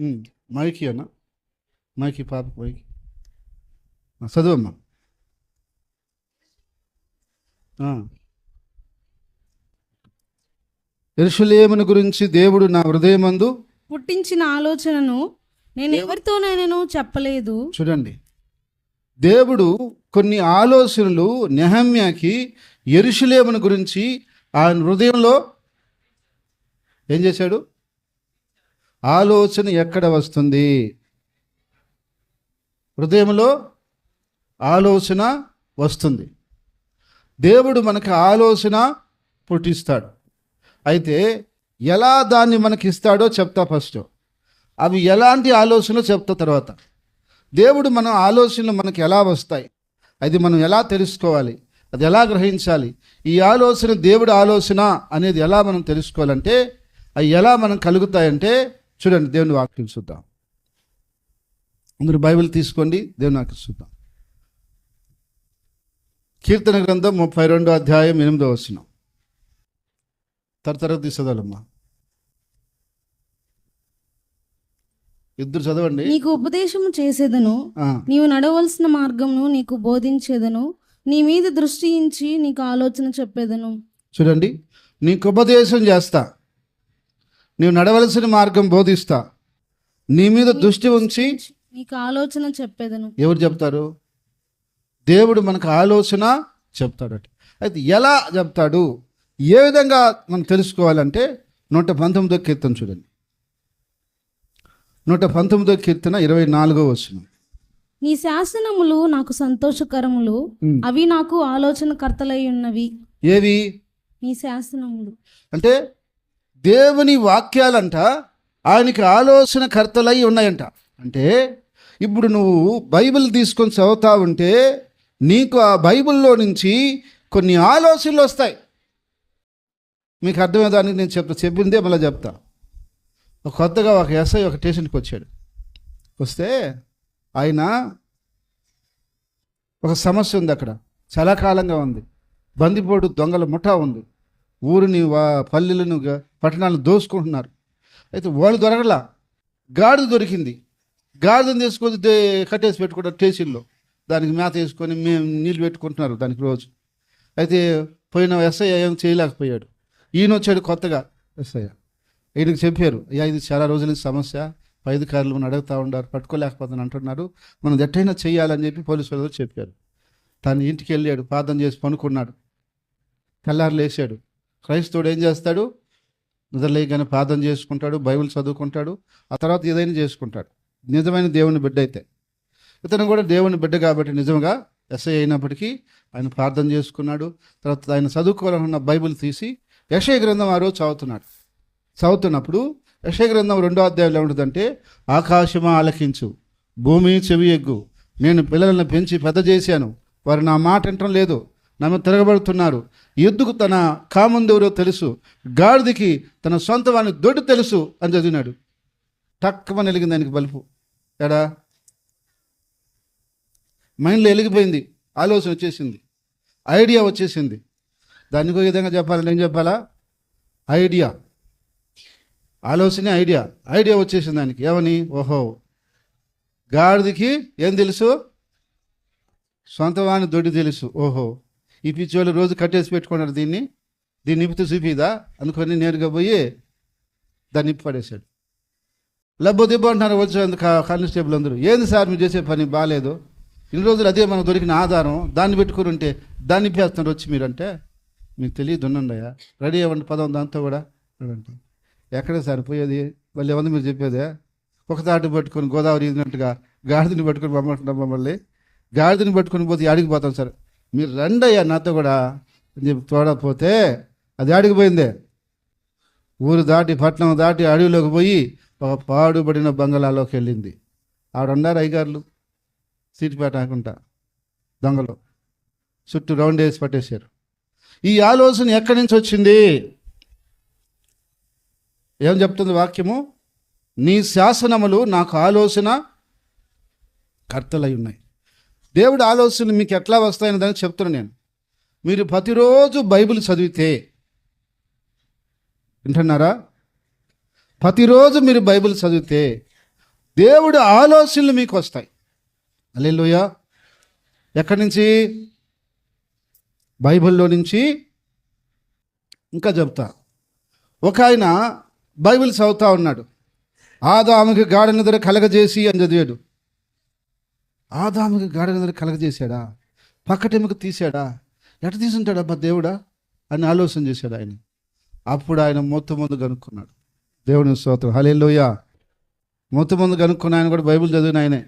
మైకి అన్న. మైకి పాప మైకి. చదువమ్మా ఆ. యెరూషలేమును గురించి దేవుడు నా హృదయమందు పుట్టించిన ఆలోచనను నేను ఎవరితోనైనాను చెప్పలేదు. చూడండి. దేవుడు కొన్ని ఆలోచనలు నెహమ్యాకి ఎరుషులేమును గురించి ఆయన హృదయంలో ఏం చేశాడు? ఆలోచన ఎక్కడ వస్తుంది? హృదయంలో ఆలోచన వస్తుంది. దేవుడు మనకి ఆలోచన పుట్టిస్తాడు. అయితే ఎలా దాన్ని మనకి ఇస్తాడో చెప్తా ఫస్ట్. అవి ఎలాంటి ఆలోచనలు చెప్తా తర్వాత. దేవుడు మన ఆలోచనలు మనకి ఎలా వస్తాయి? అది మనం ఎలా తెలుసుకోవాలి? అది ఎలా గ్రహించాలి? ఈ ఆలోచన దేవుడి ఆలోచన అనేది ఎలా మనం తెలుసుకోవాలంటే అవి ఎలా మనం కలుగుతాయంటే చూడండి దేవుని వాక్యం చూద్దాం. మీరు బైబిల్ తీసుకోండి దేవుని వాక్యం చూద్దాం. కీర్తన గ్రంథం ముప్పై రెండో అధ్యాయం ఎనిమిదో వచ్చిన తరతర తీసదమ్మా ఇద్దరు చదవండి. నీకు ఉపదేశము చేసేదను నీవు నడవలసిన మార్గమును నీకు బోధించేదను నీ మీద దృష్టి నీకు ఆలోచన చెప్పేదను. చూడండి నీకు ఉపదేశం చేస్తా. నీవు నడవలసిన మార్గం బోధిస్తా. నీ మీద దృష్టి ఉంచి నీకు ఆలోచన చెప్పేదను. ఎవరు చెప్తారు? దేవుడు మనకు ఆలోచన చెప్తాడట. అయితే ఎలా చెప్తాడు? ఏ విధంగా మనం తెలుసుకోవాలంటే నూట పంతొమ్మిదో కీర్తన చూడండి. నూట పంతొమ్మిదో కీర్తన ఇరవై నాలుగో వచ్చిన నీ శాసనములు నాకు సంతోషకరములు. అవి నాకు ఆలోచన కర్తలై ఉన్నవి. ఏవి? నీ శాసనములు. అంటే దేవుని వాక్యాలంట ఆయనకి ఆలోచన కర్తలై ఉన్నాయంట. అంటే ఇప్పుడు నువ్వు బైబిల్ తీసుకొని చదువుతా ఉంటే నీకు ఆ బైబిల్లో నుంచి కొన్ని ఆలోచనలు వస్తాయి. మీకు అర్థమయ్యేదానికి నేను చెప్తా. చెప్పిందే మళ్ళీ చెప్తా. ఒక కొత్తగా ఒక ఎస్ఐ ఒక స్టేషన్కి వచ్చాడు. వస్తే ఆయన ఒక సమస్య ఉంది అక్కడ. చాలా కాలంగా ఉంది. బందిపోటు దొంగల ముఠా ఉంది. ఊరిని వా పల్లెలను పట్టణాలను దోసుకుంటున్నారు. అయితే వాళ్ళు దొరకలా. గాడిద దొరికింది. గాడిదని తీసుకొని కట్టేసి పెట్టుకుంటారు టేసీల్లో దానికి మేత వేసుకొని మేము నీళ్ళు పెట్టుకుంటున్నారు దానికి రోజు. అయితే పోయిన ఎస్ఐ ఏం చేయలేకపోయాడు. ఈయన వచ్చాడు కొత్తగా. ఎస్ఐ ఈయనకి చెప్పారు అయ్యా ఇది చాలా రోజుల నుంచి సమస్య. పైదికారులు మనం అడుగుతూ ఉన్నారు పట్టుకోలేకపోతాను అంటున్నారు. మనం ఎట్టయినా చేయాలని చెప్పి పోలీసు వాళ్ళు చెప్పారు. తను ఇంటికి వెళ్ళాడు ప్రార్థన చేసి పనుకున్నాడు. తెల్లారు లేచాడు. క్రైస్తవుడు ఏం చేస్తాడు? నిద్రలేయగానే ప్రార్థన చేసుకుంటాడు బైబిల్ చదువుకుంటాడు ఆ తర్వాత ఏదైనా చేసుకుంటాడు. నిజమైన దేవుని బిడ్డ అయితే ఇతను కూడా దేవుని బిడ్డ కాబట్టి నిజంగా ఎస్ఐ అయినప్పటికీ ఆయన ప్రార్థన చేసుకున్నాడు తర్వాత ఆయన చదువుకోవాలనుకున్న బైబిల్ తీసి యశయ గ్రంథం ఆ రోజు చదువుతున్నాడు. చదువుతున్నప్పుడు యశయ గ్రంథం రెండో అధ్యాయంలో ఏముంటుందంటే ఆకాశమా ఆలకించు భూమి చెవి ఎగ్గు నేను పిల్లలను పెంచి పెద్ద చేశాను వారు నా మాట వినటం లేదు నన్ను తిరగబడుతున్నారు. ఎద్దుకు తన కాముందెవరో తెలుసు. గాడిదకి తన సొంత వాడిని దొడ్డు తెలుసు అని చదివినాడు. టక్కమని వెలిగింది దానికి బలుపు. ఎడా? మైండ్లో వెలిగిపోయింది. ఆలోచన వచ్చేసింది. ఐడియా వచ్చేసింది. దానికి ఒక విధంగా చెప్పాలని ఏం చెప్పాలా? ఐడియా. ఆలోచనే ఐడియా. ఐడియా వచ్చేసింది దానికి. ఏమని ఓహో. గాడిదకి ఏం తెలుసు? సొంత వాని దొడ్డి తెలుసు. ఓహో. ఈ పిచ్చోళ్ళు రోజు కట్టేసి పెట్టుకున్నాడు దీన్ని. దీన్ని నిప్పితే చూపిదా? అనుకొని నేరుగా పోయి దాన్ని నిప్పి పడేశాడు లబ్బో దిబ్బ అంటున్నారు వచ్చేందుకు కానిస్టేబుల్ అందరూ. ఏంది సార్ మీరు చేసే పని బాగాలేదు ఇన్ని రోజులు అదే మనకు దొరికిన ఆధారం. దాన్ని పెట్టుకుని ఉంటే దాన్ని నిప్పేస్తున్నారు వచ్చి మీరంటే? మీకు తెలియదు ఉన్నయ్యా రెడీ అవ్వండి పదం దాంతో కూడా అంటే ఎక్కడ సార్ పోయేది? మళ్ళీ ఏమన్నా మీరు చెప్పేదే? ఒక తాటి పట్టుకొని గోదావరి ఇదినట్టుగా గాడిదని పట్టుకొని పంపమంటున్నాం మమ్మల్ని. గాడిదని పట్టుకొని పోతే ఆడికి పోతాం సార్. మీరు రండి అయ్యా నాతో కూడా అని చెప్పి తోడపోతే అది ఆడికిపోయిందే. ఊరు దాటి పట్నం దాటి అడవిలోకి పోయి ఒక పాడుబడిన బంగళాలోకి వెళ్ళింది. ఆడున్నారు అయ్యగారులు. సీటు పెట్టకుండా దొంగలు. చుట్టూ రౌండ్ వేసి పట్టేశారు. ఈ ఆలోచన ఎక్కడి నుంచి వచ్చింది? ఏం చెప్తుంది వాక్యము? నీ శాసనములు నాకు ఆలోచన కర్తలై ఉన్నాయి. దేవుడి ఆలోచనలు మీకు ఎట్లా వస్తాయని దానికి చెప్తున్నాను నేను. మీరు ప్రతిరోజు బైబిల్ చదివితే వింటున్నారా? ప్రతిరోజు మీరు బైబిల్ చదివితే దేవుడు ఆలోచనలు మీకు వస్తాయి. అల్లెలుయ ఎక్కడి నుంచి? బైబిల్లో నుంచి. ఇంకా చెప్తా. ఒక ఆయన బైబిల్ చదువుతా ఉన్నాడు. ఆదాముకి గాఢ నిద్ర కలగజేసి అని చదివాడు. ఆదాముకి గాఢ కలగజేశాడా? పక్కటెముక తీశాడా? ఎట తీసుంటాడబ్బా దేవుడా? అని ఆలోచన చేశాడు ఆయన. అప్పుడు ఆయన మొత్తం ముందు కనుక్కున్నాడు. దేవుని స్తోత్రం. హలేలోయ మొత్తం ముందు కనుక్కున్న ఆయన కూడా బైబిల్ చదివిన ఆయనే.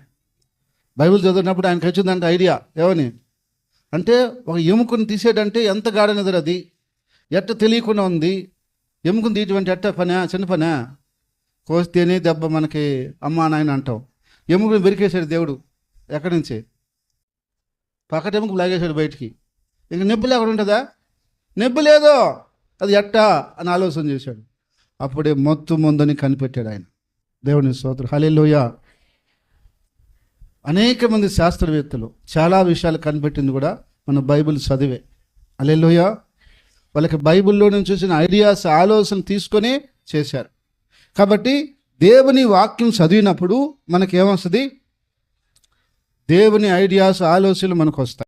బైబిల్ చదివినప్పుడు ఆయనకు వచ్చిందంటే ఐడియా. ఏమని అంటే ఒక ఎముకను తీసేటంటే ఎంత గాఢ నిద్ర అది? ఎట్ట తెలియకుండా ఉంది. ఎముకను తీయటువంటి ఎట్ట పనా? చిన్న పనా? కోస్తేనే దెబ్బ మనకి అమ్మా నాయన అంటాం. ఎముకను వెరికేశాడు దేవుడు. ఎక్కడి నుంచి? పక్కటెముకు లాగేశాడు బయటికి. ఇంక నొప్పి లేకుండా ఉంటుందా? నొప్పి లేదో. అది ఎట్టా? అని ఆలోచన చేశాడు. అప్పుడే మొత్తం ముందని కనిపెట్టాడు ఆయన. దేవుని స్తోత్రం. హలేలోయ అనేక మంది శాస్త్రవేత్తలు చాలా విషయాలు కనిపెట్టింది కూడా మన బైబిల్ చదివే. అలెలోయ వాళ్ళకి బైబిల్లో నుంచి చూసిన ఐడియాస్ ఆలోచన తీసుకొని చేశారు. కాబట్టి దేవుని వాక్యం చదివినప్పుడు మనకేమొస్తుంది? దేవుని ఐడియాస్ ఆలోచనలు మనకు వస్తాయి